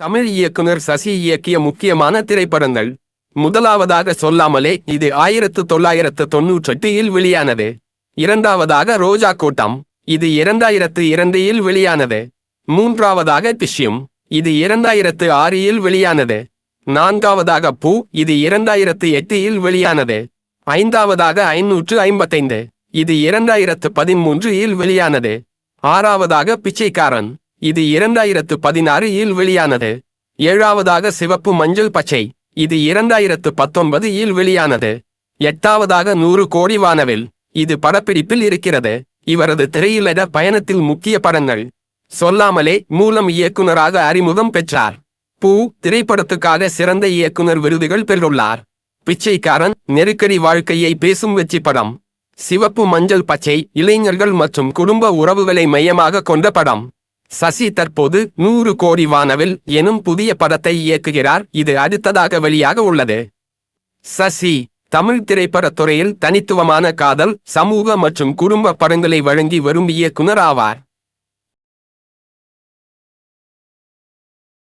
தமிழ் இயக்குனர் சசி இயக்கிய முக்கியமான திரைப்படங்கள். முதலாவதாக சொல்லாமலே இது ஆயிரத்து தொள்ளாயிரத்து தொன்னூற்றெட்டில் வெளியானது. இரண்டாவதாக ரோஜா கூட்டம். இது இரண்டாயிரத்து இரண்டில் வெளியானது. மூன்றாவதாக பிஷ்யம். இது இரண்டாயிரத்து ஆறில் வெளியானது. நான்காவதாக பூ. இது இரண்டாயிரத்து எட்டில் வெளியானது. ஐந்தாவதாக ஐநூற்று ஐம்பத்தைந்து. இது இரண்டாயிரத்து பதிமூன்றில் வெளியானது. ஆறாவதாக பிச்சைக்காரன். இது இரண்டாயிரத்து பதினாறு இல் வெளியானது. ஏழாவதாக சிவப்பு மஞ்சள் பச்சை. இது இரண்டாயிரத்து பத்தொன்பது இல் வெளியானது. எட்டாவதாக நூறு கோடி வானவில். இது படப்பிடிப்பில் இருக்கிறது. இவரது திரையிலட பயணத்தில் முக்கிய படங்கள். சொல்லாமலே மூலம் இயக்குனராக அறிமுகம் பெற்றார். பூ திரைப்படத்துக்காக சிறந்த இயக்குனர் விருதுகள் பெற்றுள்ளார். பிச்சைக்காரன் நெருக்கடி வாழ்க்கையை பேசும் வெற்றி படம். சிவப்பு மஞ்சள் பச்சை இளைஞர்கள் மற்றும் குடும்ப உறவுகளை மையமாக கொண்ட படம். சசி தற்போது நூறு கோடி வானவில் எனும் புதிய படத்தை இயக்குகிறார். இது அடுத்ததாக வெளியாக உள்ளது. சசி தமிழ் திரைப்படத் துறையில் தனித்துவமான காதல் சமூக மற்றும் குடும்ப படங்களை வழங்கி வரும் இயக்குனர் ஆவார்.